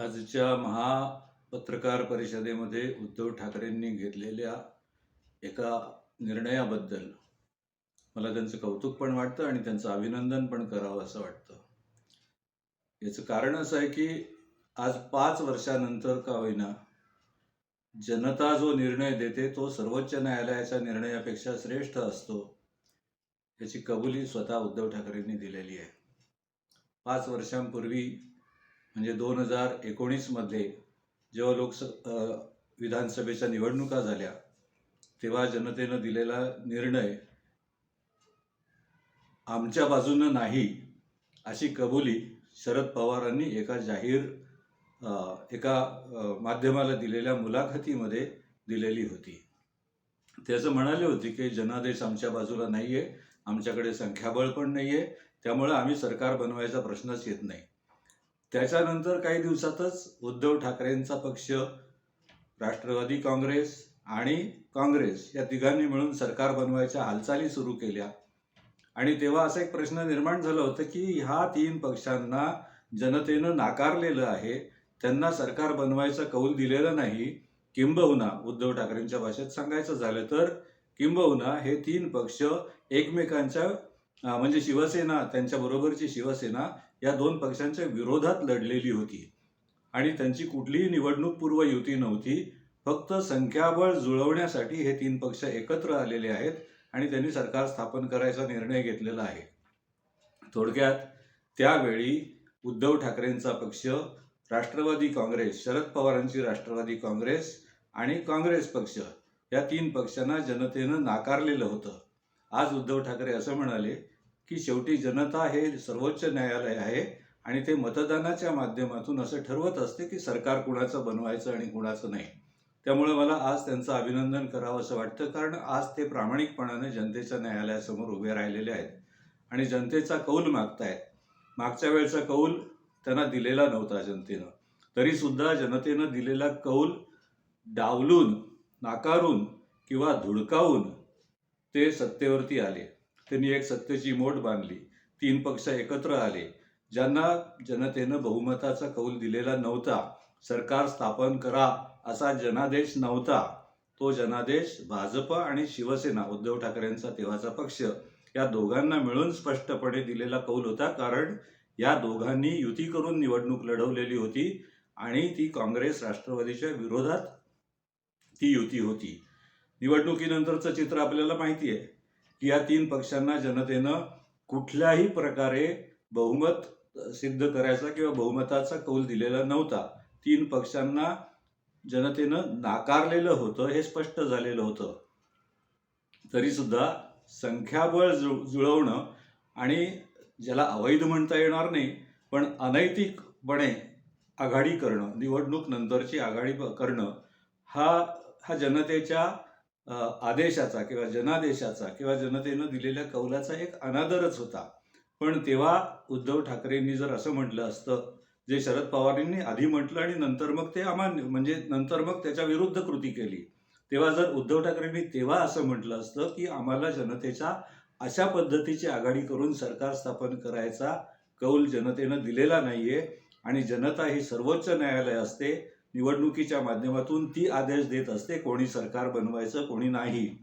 आजच्या महापत्रकार परिषदेमध्ये उद्धव ठाकरेंनी घेतलेल्या एका निर्णयाबद्दल मला त्यांचं कौतुक पण वाटतं आणि त्यांचं अभिनंदन पण करावं असं वाटतं. याचं कारण असं आहे की आज पाच वर्षानंतर का होईना जनता जो निर्णय देते तो सर्वोच्च न्यायालयाच्या निर्णयापेक्षा श्रेष्ठ असतो याची कबुली स्वतः उद्धव ठाकरेंनी दिलेली आहे. पाच वर्षांपूर्वी म्हणजे दोन हजार एकोणीसमध्ये जेव्हा लोकस विधानसभेच्या निवडणुका झाल्या तेव्हा जनतेनं दिलेला निर्णय आमच्या बाजूनं नाही अशी कबुली शरद पवारांनी एका जाहीर एका माध्यमाला दिलेल्या मुलाखतीमध्ये दिलेली होती. त्याचं म्हणाले होते की जनादेश आमच्या बाजूला नाही आहे आमच्याकडे संख्याबळ पण नाही आहे त्यामुळं आम्ही सरकार बनवायचा प्रश्नच येत नाही. त्याच्यानंतर काही दिवसातच उद्धव ठाकरेंचा पक्ष राष्ट्रवादी काँग्रेस आणि काँग्रेस या तिघांनी मिळून सरकार बनवायच्या हालचाली सुरू केल्या. आणि तेव्हा असा एक प्रश्न निर्माण झाला होता की ह्या तीन पक्षांना जनतेनं नाकारलेलं आहे त्यांना सरकार बनवायचा कौल दिलेला नाही किंबहुना उद्धव ठाकरेंच्या भाषेत सांगायचं झालं तर किंबहुना हे तीन पक्ष एकमेकांच्या म्हणजे शिवसेना त्यांच्याबरोबरची शिवसेना या दोन पक्षांच्या विरोधात लढलेली होती. आणि त्यांची कुठलीही निवडणूक पूर्व युती नव्हती. फक्त संख्याबळ जुळवण्यासाठी हे तीन पक्ष एकत्र आलेले आहेत आणि त्यांनी सरकार स्थापन करायचा निर्णय घेतलेला आहे. थोडक्यात त्यावेळी उद्धव ठाकरेंचा पक्ष राष्ट्रवादी काँग्रेस शरद पवारांची राष्ट्रवादी काँग्रेस आणि काँग्रेस पक्ष या तीन पक्षांना जनतेनं नाकारलेलं होतं. आज उद्धव ठाकरे असं म्हणाले की शेवटी जनता हे सर्वोच्च न्यायालय आहे आणि ते मतदानाच्या माध्यमातून असं ठरवत असते की सरकार कुणाचं बनवायचं आणि कुणाचं नाही. त्यामुळे मला आज त्यांचं अभिनंदन करावं असं वाटतं कारण आज ते प्रामाणिकपणाने जनतेच्या न्यायालयासमोर उभे राहिलेले आहेत आणि जनतेचा कौल मागतायत. मागच्या वेळचा कौल त्यांना दिलेला नव्हता जनतेनं. तरीसुद्धा जनतेनं दिलेला कौल डावलून नाकारून किंवा धुडकावून ते सत्तेवरती आले. त्यांनी एक सत्तेची मोठ बांधली. तीन पक्ष एकत्र आले. ज्यांना जनतेनं बहुमताचा कौल दिलेला नव्हता. सरकार स्थापन करा असा जनादेश नव्हता. तो जनादेश भाजप आणि शिवसेना उद्धव ठाकरेंचा तेव्हाचा पक्ष या दोघांना मिळून स्पष्टपणे दिलेला कौल होता. कारण या दोघांनी युती करून निवडणूक लढवलेली होती आणि ती काँग्रेस राष्ट्रवादीच्या विरोधात ती युती होती. निवडणुकीनंतरचं चित्र आपल्याला माहिती आहे या तीन पक्षांना जनतेनं कुठल्याही प्रकारे बहुमत सिद्ध करायचा किंवा बहुमताचा कौल दिलेला नव्हता. तीन पक्षांना जनतेनं नाकारलेलं होतं हे स्पष्ट झालेलं होतं. तरीसुद्धा संख्याबळ जुळ जुळवणं आणि ज्याला अवैध म्हणता येणार नाही पण अनैतिकपणे आघाडी करणं निवडणूक नंतरची आघाडी करणं हा हा जनतेच्या आदेशाचा किंवा जनादेशाचा किंवा जनतेनं दिलेल्या कौलाचा एक अनादरच होता. पण तेव्हा उद्धव ठाकरेंनी जर असं म्हटलं असतं जे शरद पवारांनी आधी म्हटलं आणि नंतर मग ते अमान्य म्हणजे नंतर मग त्याच्या विरुद्ध कृती केली. तेव्हा जर उद्धव ठाकरेंनी तेव्हा असं म्हटलं असतं की आम्हाला जनतेच्या अशा पद्धतीची आघाडी करून सरकार स्थापन करायचा कौल जनतेनं दिलेला नाहीये आणि जनता ही सर्वोच्च न्यायालय असते निवडणुकीच्या माध्यमातून ती आदेश देत असते कोणी सरकार बनवायचं कोणी नाही.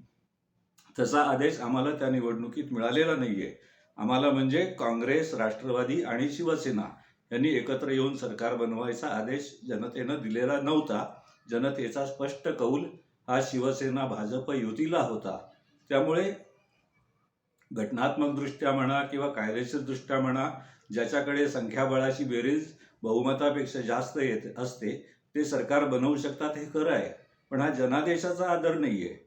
तसा आदेश आम्हाला त्या निवडणुकीत मिळालेला नाहीये. आम्हाला म्हणजे काँग्रेस राष्ट्रवादी आणि शिवसेना यांनी एकत्र येऊन सरकार बनवायचा आदेश जनतेनं दिलेला नव्हता. जनतेचा स्पष्ट कौल हा शिवसेना भाजप युतीला होता. त्यामुळे घटनात्मकदृष्ट्या म्हणा किंवा कायदेशीरदृष्ट्या म्हणा ज्याच्याकडे संख्याबळाची बेरीज बहुमतापेक्षा जास्त येत असते ते सरकार बनवू शकतात हे खरं आहे. पण हा जनादेशाचा आदर नाही आहे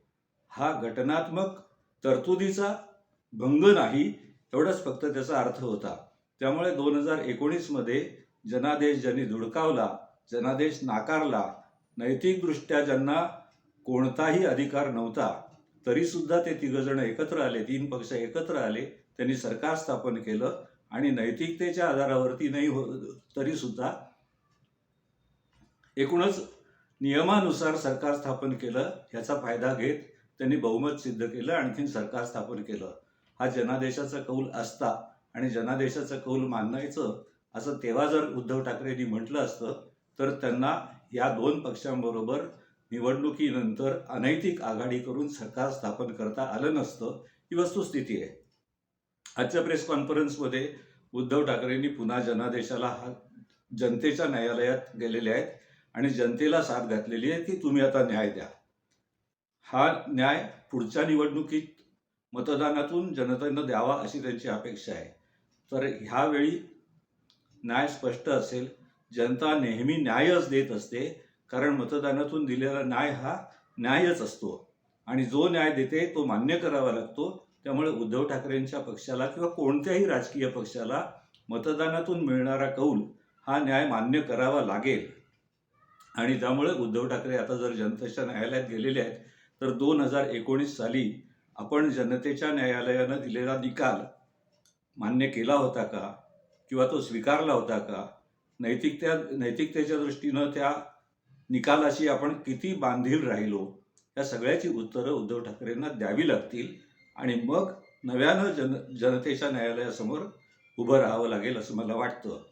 हा घटनात्मक तरतुदीचा भंग नाही एवढंच फक्त त्याचा अर्थ होता. त्यामुळे दोन हजार एकोणीसमध्ये जनादेश ज्यांनी धुडकावला जनादेश नाकारला नैतिकदृष्ट्या ज्यांना कोणताही अधिकार नव्हता तरीसुद्धा ते तिघजण एकत्र आले तीन पक्ष एकत्र आले त्यांनी सरकार स्थापन केलं आणि नैतिकतेच्या आधारावरती नाही हो तरीसुद्धा एकूणच नियमानुसार सरकार स्थापन केलं ह्याचा फायदा घेत त्यांनी बहुमत सिद्ध केलं आणखीन सरकार स्थापन केलं. हा जनादेशाचा कौल असता आणि जनादेशाचा कौल मानायचं असं तेव्हा जर उद्धव ठाकरेंनी म्हटलं असतं तर त्यांना या दोन पक्षांबरोबर निवडणुकीनंतर अनैतिक आघाडी करून सरकार स्थापन करता आलं नसतं ही वस्तुस्थिती आहे. आजच्या प्रेस कॉन्फरन्समध्ये उद्धव ठाकरेंनी पुन्हा जनादेशाला हा जनतेच्या न्यायालयात गेलेले आहेत. आणि जनतेला साथ घातलेली आहे की तुम्ही आता न्याय द्या. हा न्याय पुढच्या निवडणुकीत मतदानातून जनतेनं द्यावा अशी त्यांची अपेक्षा आहे. तर ह्यावेळी न्याय स्पष्ट असेल जनता नेहमी न्यायच देत असते कारण मतदानातून दिलेला न्याय हा न्यायच असतो आणि जो न्याय देते तो मान्य करावा लागतो. त्यामुळे उद्धव ठाकरेंच्या पक्षाला किंवा कोणत्याही राजकीय पक्षाला मतदानातून मिळणारा कौल हा न्याय मान्य करावा लागेल. आणि त्यामुळे उद्धव ठाकरे आता जर जनतेच्या न्यायालयात गेलेले आहेत तर दोन हजार एकोणीस साली आपण जनतेच्या न्यायालयानं दिलेला निकाल मान्य केला होता का? किंवा तो स्वीकारला होता का? नैतिकत्या नैतिकतेच्या दृष्टीनं त्या निकालाशी आपण किती बांधील राहिलो? या सगळ्याची उत्तरं उद्धव ठाकरेंना द्यावी लागतील आणि मग नव्यानं जन जनतेच्या न्यायालयासमोर उभं राहावं लागेल असं मला वाटतं.